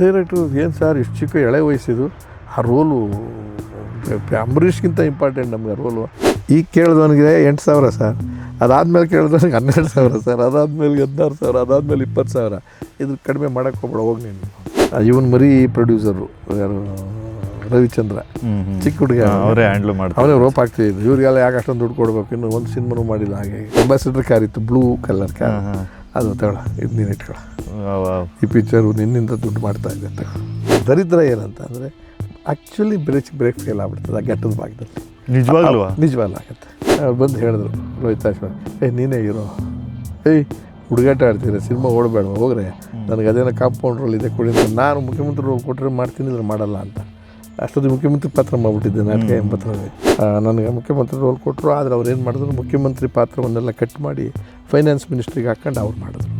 ಡೈರೆಕ್ಟ್ರು ಏನು ಸರ್ ಇಷ್ಟು ಚಿಕ್ಕ ಎಳೆ ವಯಸ್ಸಿದು? ಆ ರೋಲು ಅಂಬರೀಷ್ಗಿಂತ ಇಂಪಾರ್ಟೆಂಟ್ ನಮಗೆ ರೋಲು. ಈಗ ಕೇಳಿದವನಿಗೆ ಎಂಟು ಸಾವಿರ ಸರ್. ಅದಾದಮೇಲೆ ಕೇಳಿದವನಿಗೆ ಹನ್ನೆರಡು ಸಾವಿರ ಸರ್. ಅದಾದಮೇಲೆ ಹದಿನಾರು ಸಾವಿರ ಅದಾದಮೇಲೆ ಇಪ್ಪತ್ತು ಸಾವಿರ. ಇದ್ರ ಕಡಿಮೆ ಮಾಡೋಕ್ಕೆ ಹೋಗ್ಬೇಡ ಹೋಗಿ ನೀನು. ಇವನ್ ಮರಿ ಪ್ರೊಡ್ಯೂಸರು ಯಾರು? ರವಿಚಂದ್ರ. ಚಿಕ್ಕ ಹುಡುಗ ಅವರೇ ಹ್ಯಾಂಡ್ಲ್ ಮಾಡಿ ಅವರೇ ರೋಪ್ ಆಗ್ತಿದ್ದು ಇವ್ರಿಗೆಲ್ಲ ಯಾಕೆ ಅಷ್ಟೊಂದು ದುಡ್ಡು ಕೊಡಬೇಕು? ಇನ್ನು ಒಂದು ಸಿನಿಮಾನು ಮಾಡಿಲ್ಲ ಹಾಗೆ. ಅಂಬಾಸಿಡರ್ ಕಾರ್ ಇತ್ತು ಬ್ಲೂ ಕಲರ್ ಕಾರ್. ಅದು ತಗೊಳ ಇದು ನೀನು ಇಟ್ಕೊಳ್ಳ ವಾವ್. ಈ ಪಿಕ್ಚರು ನಿನ್ನಿಂದ ದುಡ್ಡು ಮಾಡ್ತಾ ಇದೆ ಅಂತ ದರಿದ್ರ ಏನಂತ ಅಂದರೆ ಆ್ಯಕ್ಚುಲಿ ಬ್ರೇಕ್ ಬ್ರೇಕ್ ಫೇಲ್ ಆಗ್ಬಿಡ್ತದೆ ಆ ಗೆಟ್ಟದ ಭಾಗದಲ್ಲಿ. ನಿಜವಾಗ್ಲೂ ನಿಜವಲ್ಲ ಆಗುತ್ತೆ. ಅವ್ರು ಬಂದು ಹೇಳಿದ್ರು ರೋಹಿತ್ ಆಶ್ವರ್ ಏ ನೀನೇ ಇರೋ ಏಯ್ ಹುಡುಗಾಟ ಆಡ್ತೀರ ಸಿನಿಮಾ ಓಡಬೇಡ ಹೋಗ್ರೆ. ನನಗೆ ಅದೇನೋ ಕಾಂಪೌಂಡ್ ರೋಲ್ ಇದೆ ಕೊಡಿ ಅಂತ ನಾನು ಮುಖ್ಯಮಂತ್ರಿ ರೋಲ್ ಕೊಟ್ಟರೆ ಮಾಡ್ತೀನಿ ಇಲ್ಲ ಮಾಡಲ್ಲ ಅಂತ. ಅಷ್ಟೊಂದು ಮುಖ್ಯಮಂತ್ರಿ ಪಾತ್ರ ಮಾಡಿಬಿಟ್ಟಿದ್ದೆ ನಾಟಕ ಎಂಬತ್ತರಲ್ಲಿ. ನನಗೆ ಮುಖ್ಯಮಂತ್ರಿ ರೋಲ್ ಕೊಟ್ಟರು ಆದರೆ ಅವ್ರು ಏನು ಮಾಡಿದ್ರು ಮುಖ್ಯಮಂತ್ರಿ ಪಾತ್ರವನ್ನೆಲ್ಲ ಕಟ್ ಮಾಡಿ ಫೈನಾನ್ಸ್ ಮಿನಿಸ್ಟ್ರಿಗೆ ಹಾಕ್ಕೊಂಡು ಅವ್ರು ಮಾಡಿದ್ರು.